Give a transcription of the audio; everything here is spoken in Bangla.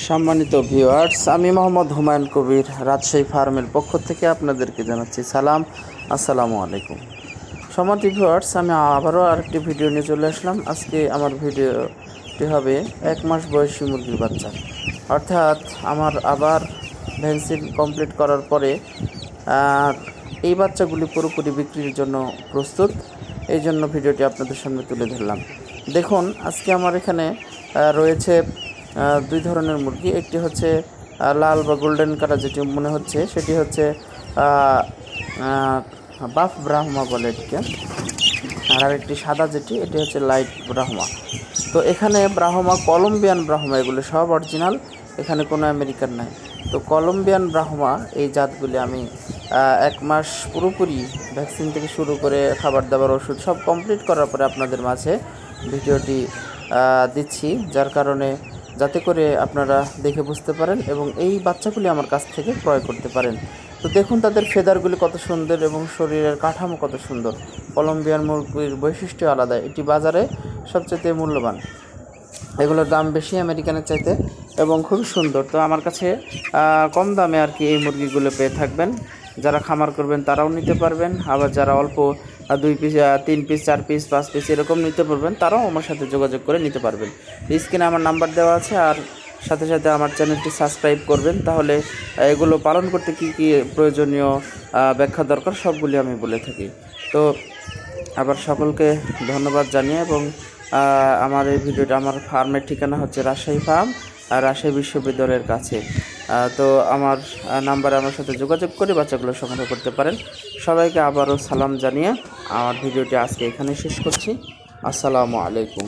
সম্মানিত ভিউয়ার্স আমি মোহাম্মদ হুমায়ুন কবির, রাজশাহী ফার্মের পক্ষ থেকে আপনাদেরকে জানাচ্ছি সালাম। আসসালামু আলাইকুম। সম্মানিত ভিউয়ার্স আমি আবারও আরেকটি ভিডিও নিয়ে চলে আসলাম। আজকে আমার ভিডিওটি হবে এক মাস বয়সী মুরগির বাচ্চা। অর্থাৎ আমার আবার ভ্যাকসিন কমপ্লিট করার পরে এই বাচ্চাগুলি পুরোপুরি বিক্রির জন্য প্রস্তুত। এই জন্য ভিডিওটি আপনাদের সামনে তুলে ধরলাম। দেখুন, আজকে আমার এখানে রয়েছে দুই ধরনের মুরগি। একটি হচ্ছে লাল বা গোল্ডেন কালার যেটি মনে হচ্ছে, সেটি হচ্ছে বাফ ব্রাহ্মা বলে এটিকে। আর আরেকটি সাদা যেটি, এটি হচ্ছে লাইট ব্রাহ্মা। তো এখানে ব্রাহ্মা, কলম্বিয়ান ব্রাহ্মা, এগুলো সব অরিজিনাল, এখানে কোনো আমেরিকান নাই। তো কলম্বিয়ান ব্রাহ্মা, এই জাতগুলি আমি এক মাস পুরোপুরি ভ্যাকসিন থেকে শুরু করে খাবার দাবার, ওষুধ সব কমপ্লিট করার পরে আপনাদের মাঝে ভিডিওটি দিচ্ছি, যার কারণে যাতে করে আপনারা দেখে বুঝতে পারেন এবং এই বাচ্চাগুলি আমার কাছ থেকে ক্রয় করতে পারেন। তো দেখুন তাদের ফেদারগুলি কত সুন্দর এবং শরীরের কাঠামো কত সুন্দর। কলম্বিয়ান মুরগির বৈশিষ্ট্য আলাদা। এটি বাজারে সবচেয়ে মূল্যবান। এগুলোর দাম বেশি আমেরিকানের চাইতে এবং খুবই সুন্দর। তো আমার কাছে কম দামে আর কি এই মুরগিগুলো পেয়ে থাকবেন। যারা খামার করবেন তারাও নিতে পারবেন। আবার যারা অল্প দুই পিস তিন পিস চার পিস পাঁচ পিস এরকম নিতে পারবেন। তারাও আমার সাথে যোগাযোগ করে নিতে পারবেন। স্ক্রিনে আমার নাম্বার দেওয়া আছে আর সাথে সাথে আমার চ্যানেলটি সাবস্ক্রাইব করবেন। তাহলে এগুলো পালন করতে কি কি প্রয়োজনীয় ব্যাখ্যা দরকার সবগুলি আমি বলে থাকি। তো, আবার সকলকে ধন্যবাদ জানিয়ে এবং আমার এই ভিডিওটা আমার ফার্মের ঠিকানা হচ্ছে রাজশাহী ফার্ম আর রাজশাহী বিশ্ববিদ্যালয়ের কাছে। তো আমার নাম্বারে আমার সাথে যোগাযোগ করে বাচ্চাগুলো সংগ্রহ করতে পারেন। সবাইকে আবারও সালাম জানিয়ে আমার ভিডিওটি আজকে এখানে শেষ করছি। আসসালামু আলাইকুম।